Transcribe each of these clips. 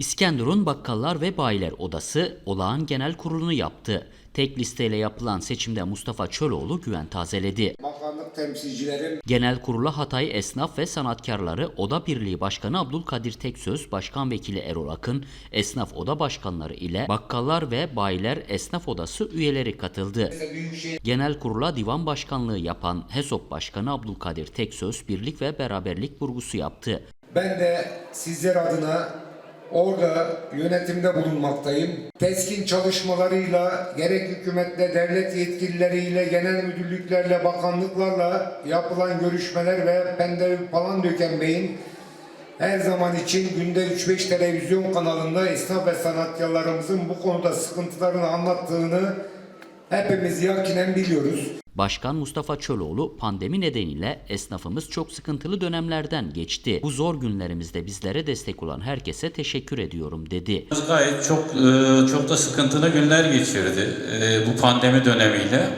İskenderun Bakkallar ve Bayiler Odası olağan genel kurulunu yaptı. Tek listeyle yapılan seçimde Mustafa Çöloğlu güven tazeledi. Bakanlık temsilcilerim, Genel kurula Hatay Esnaf ve Sanatkarları Oda Birliği Başkanı Abdülkadir Teksöz, Başkan Vekili Erol Akın, Esnaf Oda Başkanları ile Bakkallar ve Bayiler Esnaf Odası üyeleri katıldı. Büyükşehir Genel kurula divan başkanlığı yapan HESOP Başkanı Abdülkadir Teksöz, birlik ve beraberlik vurgusu yaptı. ben de sizler adına orada yönetimde bulunmaktayım. Teskin çalışmalarıyla gerek hükümetle, devlet yetkilileriyle, genel müdürlüklerle, bakanlıklarla yapılan görüşmeler ve ben de Palandöken Bey'in her zaman için günde 3-5 televizyon kanalında esnaf ve sanatkarlarımızın bu konuda sıkıntılarını anlattığını hepimiz yakinen biliyoruz. Başkan Mustafa Çöloğlu pandemi nedeniyle esnafımız çok sıkıntılı dönemlerden geçti. Bu zor günlerimizde bizlere destek olan herkese teşekkür ediyorum dedi. Gayet çok e, çok da sıkıntılı günler geçirdi e, bu pandemi dönemiyle.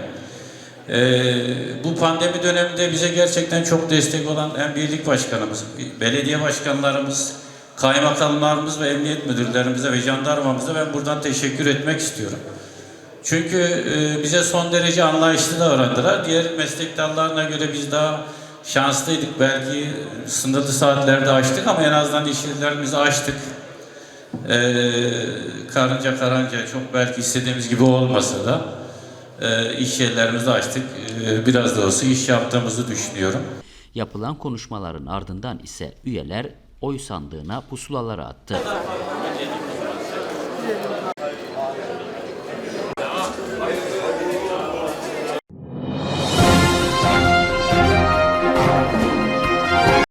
E, Bu pandemi döneminde bize gerçekten çok destek olan hem birlik başkanımız, belediye başkanlarımız, kaymakamlarımız ve emniyet müdürlerimize ve jandarmamıza ben buradan teşekkür etmek istiyorum. Çünkü e, bize son derece anlayışlı davrandılar. Diğer meslek dallarına göre biz daha şanslıydık. Belki sınırlı saatlerde açtık ama en azından iş yerlerimizi açtık. Ee, karınca karınca çok belki istediğimiz gibi olmasa da e, iş yerlerimizi açtık. Ee, biraz da olsa iş yaptığımızı düşünüyorum. Yapılan konuşmaların ardından ise üyeler oy sandığına pusulaları attı.